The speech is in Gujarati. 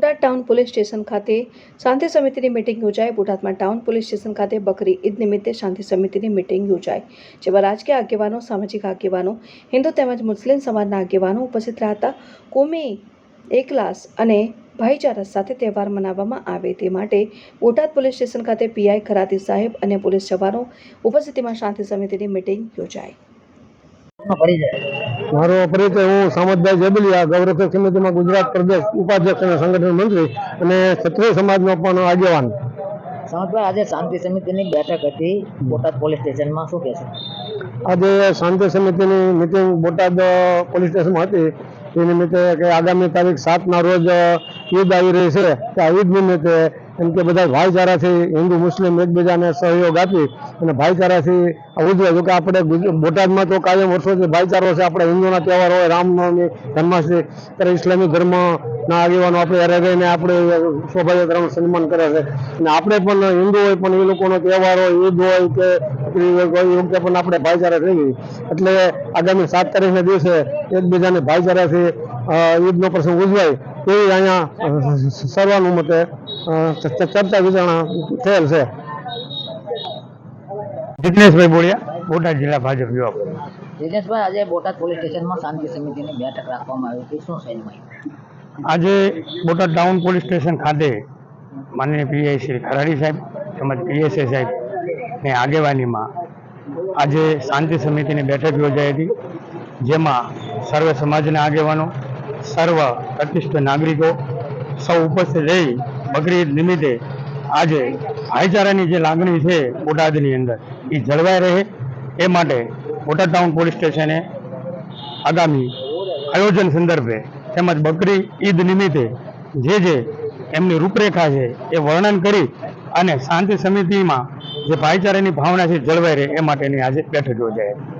બોટાદ ટાઉન પોલીસ સ્ટેશન ખાતે શાંતિ સમિતિની મિટિંગ યોજાઈ. બોટાદમાં ટાઉન પોલીસ સ્ટેશન ખાતે બકરી ઈદ નિમિત્તે શાંતિ સમિતિની મિટિંગ યોજાઈ, જેમાં રાજકીય આગેવાનો, સામાજિક આગેવાનો, હિન્દુ તેમજ મુસ્લિમ સમાજના આગેવાનો ઉપસ્થિત રહ્યા કોમી, એકલાસ અને ભાઈચારા સાથે તહેવાર મનાવવામાં આવે તે માટે બોટાદ પોલીસ સ્ટેશન ખાતે પીઆઈ ખરાતી સાહેબ અને પોલીસ જવાનો ઉપસ્થિતિમાં શાંતિ સમિતિની મિટિંગ યોજાઈ. મારો પરિચય હું સામતભાઈ જેબલિયા ગૌરક્ષક સમિતિમાં ગુજરાત પ્રદેશ ઉપાધ્યક્ષ અને સંગઠન મંત્રી અને ક્ષત્રિય સમાજનો પણ આગેવાન. સમજભાઈ આજે શાંતિ સમિતિની બેઠક હતી. બોટાદ પોલીસ સ્ટેશનમાં શું કહેશો? આજે શાંતિ સમિતિની મિટિંગ બોટાદ પોલીસ સ્ટેશનમાં હતી. તે નિમિત્તે કે આગામી તારીખ સાતના રોજ ઈદ આવી રહી છે. કે આ ઈદ નિમિત્તે એમ કે બધા ભાઈચારાથી હિન્દુ, મુસ્લિમ એકબીજાને સહયોગ આપી અને ભાઈચારાથી ઉજવે. જો આપણે બોટાદમાં તો કાયમ વર્ષોથી ભાઈચારો છે. આપણે હિન્દુના તહેવાર હોય, રામનવમી, જન્માષ્ટમી, ત્યારે ઇસ્લામિક ધર્મના આગેવાનો આપણે હારે રહીને આપણે શોભાયાત્રાનું સન્માન કરે છે. અને આપણે પણ હિન્દુ હોય, પણ એ લોકોનો તહેવાર હોય, ઈદ હોય કે બકરી કે પણ આપણે ભાઈચારા રહીએ એટલે આગામી સાત તારીખના દિવસે એકબીજાને ભાઈચારાથી ઈદનો પ્રસંગ ઉજવાય એવી અહીંયા સર્વાનુમતે ચર્ચા વિચારણા થયેલ છે. જિગ્નેશભાઈ બોલ્યા બોટાદ જિલ્લા ભાજપ યુવા દિનેશભાઈ આજે બોટાદ પોલીસ સ્ટેશનમાં શાંતિ સમિતિની બેઠક રાખવામાં આવી હતી. શું છે આજે બોટાદ ટાઉન પોલીસ સ્ટેશન ખાતે માનનીય પીઆઈ શ્રી ખરાડી સાહેબ તેમજ પીએસએ સાહેબ ની આગેવાનીમાં આજે શાંતિ સમિતિની બેઠક યોજાઈ હતી, જેમાં સર્વ સમાજના આગેવાનો, સર્વ પ્રતિષ્ઠ નાગરિકો સૌ ઉપસ્થિત રહી બકરી ઈદ નિમિત્તે આજે ભાઈચારાની જે લાગણી છે બોટાદની અંદર, એ જળવાઈ રહે એ માટે બોટાદ ટાઉન પોલીસ સ્ટેશને આગામી આયોજન સંદર્ભે તેમજ બકરી ઈદ નિમિત્તે જે જે એમની રૂપરેખા છે એ વર્ણન કરી અને શાંતિ સમિતિમાં જે ભાઈચારાની ભાવના છે જળવાઈ રહે એ માટેની આજે બેઠક યોજાઈ.